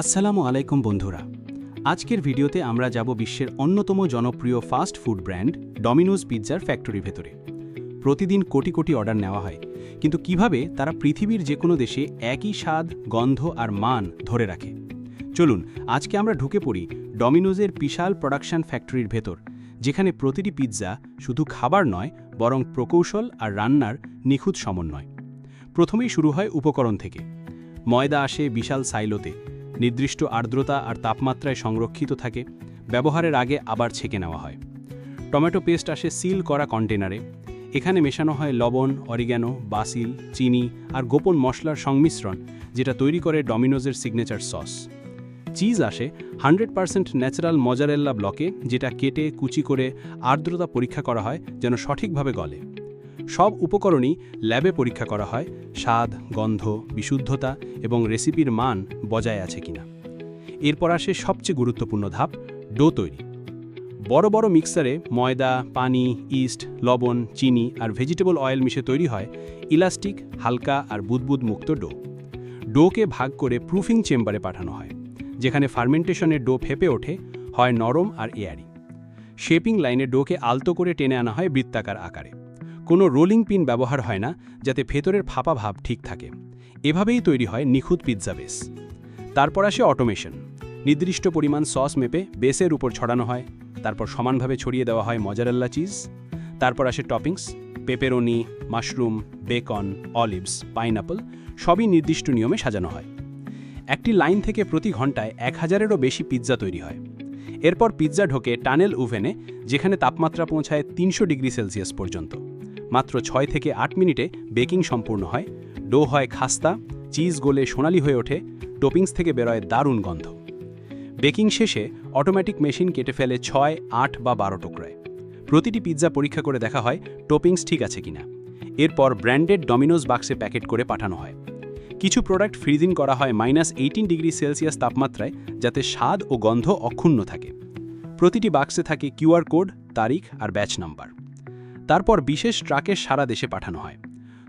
আসসালামু আলাইকুম বন্ধুরা। আজকের ভিডিওতে আমরা যাব বিশ্বের অন্যতম জনপ্রিয় ফাস্ট ফুড ব্র্যান্ড ডমিনোজ পিৎজার ফ্যাক্টরির ভেতরে। প্রতিদিন কোটি কোটি অর্ডার নেওয়া হয়, কিন্তু কীভাবে তারা পৃথিবীর যে কোনো দেশে একই স্বাদ, গন্ধ আর মান ধরে রাখে? চলুন, আজকে আমরা ঢুকে পড়ি ডমিনোজের বিশাল প্রোডাকশন ফ্যাক্টরির ভেতর, যেখানে প্রতিটি পিৎজা শুধু খাবার নয়, বরং প্রকৌশল আর রান্নার নিখুঁত সমন্বয়। প্রথমেই শুরু হয় উপকরণ থেকে। ময়দা আসে বিশাল সাইলোতে নির্দিষ্ট আর্দ্রতা আর তাপমাত্রায় সংরক্ষিত থাকে, ব্যবহারের আগে আবার ছেঁকে নেওয়া হয়। টমেটো পেস্ট আসে সিল করা কন্টেনারে এখানে মেশানো হয় লবণ, অরিগ্যানো, বাসিল, চিনি আর গোপন মশলার সংমিশ্রণ, যেটা তৈরি করে ডমিনোজের সিগনেচার সস। চিজ আসে হান্ড্রেড পারসেন্ট ন্যাচারাল মজারেল্লা ব্লকে, যেটা কেটে কুচি করে আর্দ্রতা পরীক্ষা করা হয় যেন সঠিকভাবে গলে। সব উপকরণই ল্যাবে পরীক্ষা করা হয়, স্বাদ, গন্ধ, বিশুদ্ধতা এবং রেসিপির মান বজায় আছে কিনা। এরপর আসে সবচেয়ে গুরুত্বপূর্ণ ধাপ, ডো তৈরি। বড় বড় মিক্সারে ময়দা, পানি, ইস্ট, লবণ, চিনি আর ভেজিটেবল অয়েল মিশে তৈরি হয় ইলাস্টিক, হালকা আর বুদবুদ মুক্ত ডো। ডোকে ভাগ করে প্রুফিং চেম্বারে পাঠানো হয়, যেখানে ফার্মেন্টেশনের ডো ফেপে ওঠে, হয় নরম আর এয়ারি। শেপিং লাইনে ডোকে আলতো করে টেনে আনা হয় বৃত্তাকার আকারে। কোনো রোলিং পিন ব্যবহার হয় না, যাতে ভেতরের ফাঁপা ভাব ঠিক থাকে। এভাবেই তৈরি হয় নিখুঁত পিৎজা বেস। তারপর আসে অটোমেশন। নির্দিষ্ট পরিমাণ সস মেপে বেসের উপর ছড়ানো হয়, তারপর সমানভাবে ছড়িয়ে দেওয়া হয় মজারেল্লা চিজ। তারপর আসে toppings, pepperoni, mushroom, bacon, olives, pineapple, সবই নির্দিষ্ট নিয়মে সাজানো হয়। একটি লাইন থেকে প্রতি ঘন্টায় এক হাজারেরও বেশি পিৎজা তৈরি হয়। এরপর পিৎজা ঢোকে টানেল ওভেনে, যেখানে তাপমাত্রা পৌঁছায় তিনশো ডিগ্রি সেলসিয়াস পর্যন্ত। মাত্র ছয় থেকে আট মিনিটে বেকিং সম্পূর্ণ হয়। ডো হয় খাস্তা, চিজ গোলে সোনালি হয়ে ওঠে, টোপিংস থেকে বেরোয় দারুণ গন্ধ। বেকিং শেষে অটোমেটিক মেশিন কেটে ফেলে ছয়, আট বা বারো টুকরায়। প্রতিটি পিৎজা পরীক্ষা করে দেখা হয় টোপিংস ঠিক আছে কিনা। এরপর ব্র্যান্ডেড ডমিনোজ বাক্সে প্যাকেট করে পাঠানো হয়। কিছু প্রোডাক্ট ফ্রিজিং করা হয় মাইনাস এইটিন ডিগ্রি সেলসিয়াস তাপমাত্রায় যাতে স্বাদ ও গন্ধ অক্ষুণ্ণ থাকে। প্রতিটি বাক্সে থাকে কিউআর কোড, তারিখ আর ব্যাচ নাম্বার। তারপর বিশেষ ট্রাকে সারা দেশে পাঠানো হয়।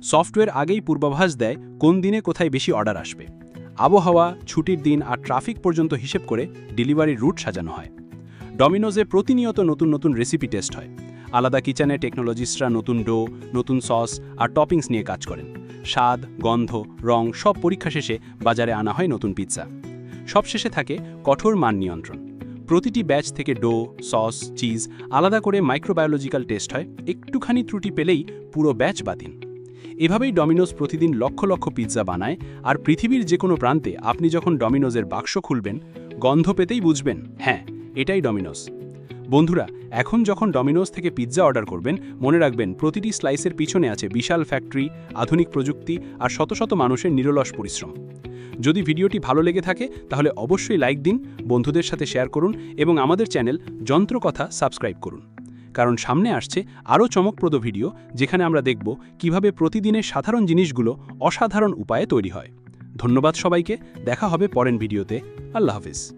সফটওয়্যার আগেই পূর্বাভাস দেয় কোন দিনে কোথায় বেশি অর্ডার আসবে। আবহাওয়া, ছুটির দিন আর ট্রাফিক পর্যন্ত হিসেব করে ডেলিভারির রুট সাজানো হয়। ডমিনোজে প্রতিনিয়ত নতুন নতুন রেসিপি টেস্ট হয়। আলাদা কিচেনে টেকনোলজিস্টরা নতুন ডো, নতুন সস আর টপিংস নিয়ে কাজ করেন। স্বাদ, গন্ধ, রং সব পরীক্ষা শেষে বাজারে আনা হয় নতুন পিৎজা। সবশেষে থাকে কঠোর মান নিয়ন্ত্রণ। প্রতিটি ব্যাচ থেকে ডো, সস, চিজ আলাদা করে মাইক্রোবায়োলজিক্যাল টেস্ট হয়। একটুখানি ত্রুটি পেলেই পুরো ব্যাচ বাতিল। এভাবেই ডমিনোজ প্রতিদিন লক্ষ লক্ষ পিৎজা বানায় আর পৃথিবীর যে কোনো প্রান্তে আপনি যখন ডমিনোজের বাক্স খুলবেন, গন্ধ পেতেই বুঝবেন হ্যাঁ এটাই ডমিনোজ বন্ধুরা, এখন যখন ডমিনোজ থেকে পিৎজা অর্ডার করবেন, মনে রাখবেন প্রতিটি স্লাইসের পিছনে আছে বিশাল ফ্যাক্টরি আধুনিক প্রযুক্তি আর শত শত মানুষের নিরলস পরিশ্রম। যদি ভিডিওটি ভালো লেগে থাকে, তাহলে অবশ্যই লাইক দিন, বন্ধুদের সাথে শেয়ার করুন এবং আমাদের চ্যানেল যন্ত্রকথা সাবস্ক্রাইব করুন। কারণ সামনে আসছে আরও চমকপ্রদ ভিডিও, যেখানে আমরা দেখব কীভাবে প্রতিদিনের সাধারণ জিনিসগুলো অসাধারণ উপায়ে তৈরি হয়। ধন্যবাদ সবাইকে, দেখা হবে পরের ভিডিওতে। আল্লাহ হাফিজ।